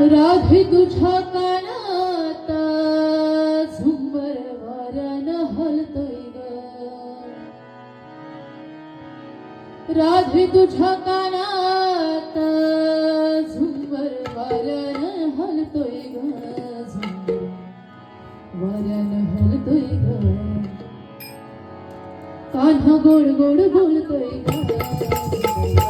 राधे तुझ्या कानात झुंबर वाऱ्यान हलतोय ग. राधे तुझ्या कानात झुंबर वाऱ्यान हलतोय ग. झुंबर वाऱ्यान हलतोय ग. कान्हा गोड गोड बोलतोय ग.